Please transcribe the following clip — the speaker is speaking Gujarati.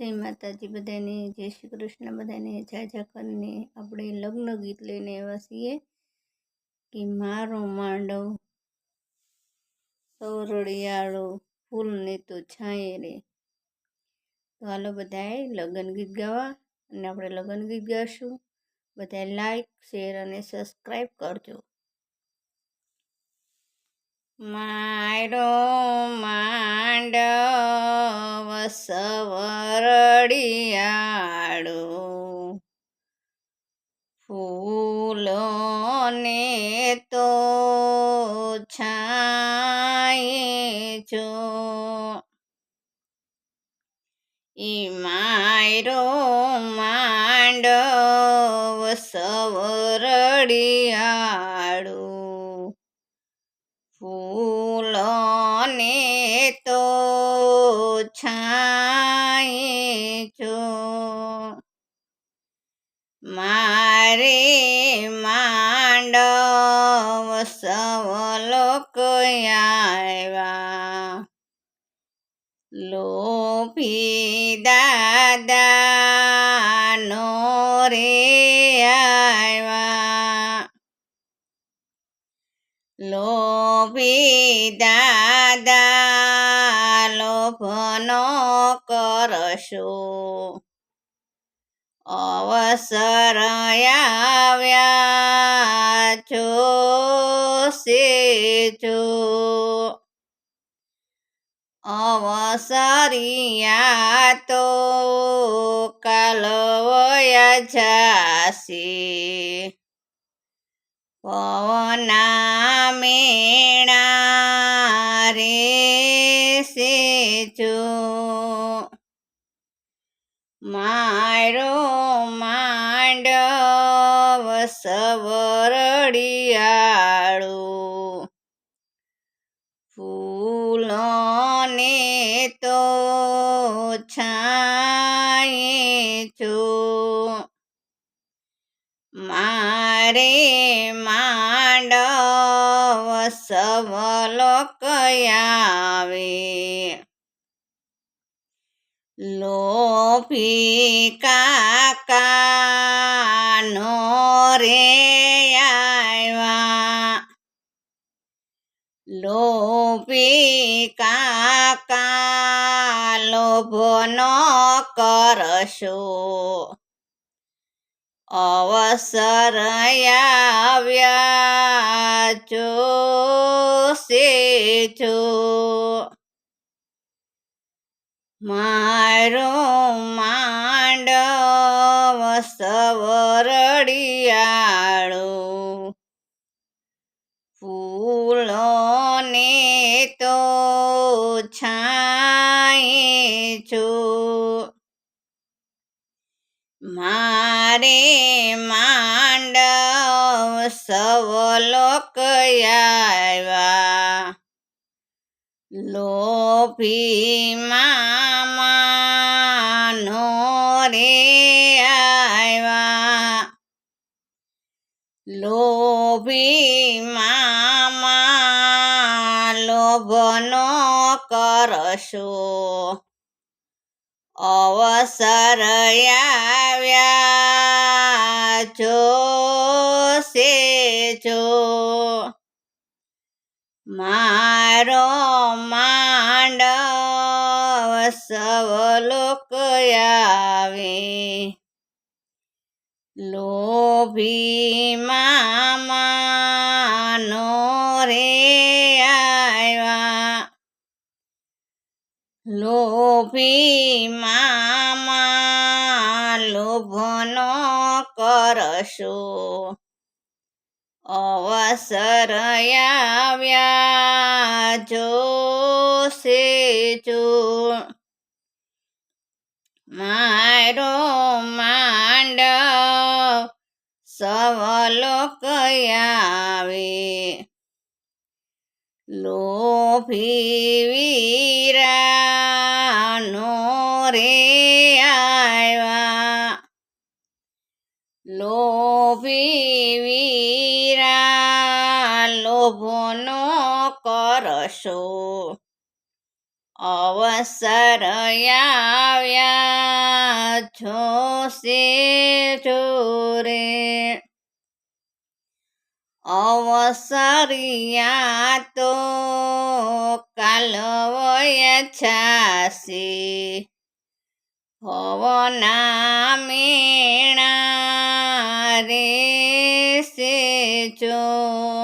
જય માતાજી બધાને, જય શ્રી કૃષ્ણ બધાને જાજા કરીને આપણે લગ્ન ગીત લઈને આવ્યા છીએ કે મારો માંડવ સૌરડિયાળો ફૂલને તો છાંયે રે. તો હાલો બધાએ લગ્ન ગીત ગાવા અને આપણે લગ્ન ગીત ગાશું. બધાએ લાઈક શેર અને સબસ્ક્રાઈબ કરજો. મારો માંડવ સવરડિયાળો ફૂલોને તો છાય છો. ઈ મારો માંડવ સવરડિયાળો છાંયે છો. મારે માંડવ સવલોક આવ્યા. લોભી દાદાનો રે આવ્યા. લોભી દાદા લોભનો કરશો? અવસર આવ્યા છો સેજો અવસરિયા તો કાલવયા જાશે. પવના મેણા મારો માંડવ સવરડિયાળો. ફૂલોને તો છાંયે છો. મારે માંડવ સવલોક આવે. લોભી કાકાનો રે આવ્યા લોભી કાકા લોભનો કરશો અવસર આવ્યા જો સેજો મારો માંડવ સવરડિયાળો. ફૂલોને તો છાંય છો. મારે માંડવ સવલોક આવ્યા લોભી મામાનો રે આવ્યા. લોભી મામા લોભનો કરશો. અવસર આવ્યા જો. સેજો મારો માંડવ સવલોક આવે. લોભી મામાનો રે આવ્યા. લોભી મામા લોભનો કરશો. અવસર આવ્યા જો સેજો. મારો માંડ સવલોક આવે લોભી વીરાનો રે આવ્યા. લોભી વીરા લોભનો કરશો. અવસર આવ્યા છો સે ચોરે અવસરિયા તો કાલવય છાશે ભવના મેણા રે સે ચોર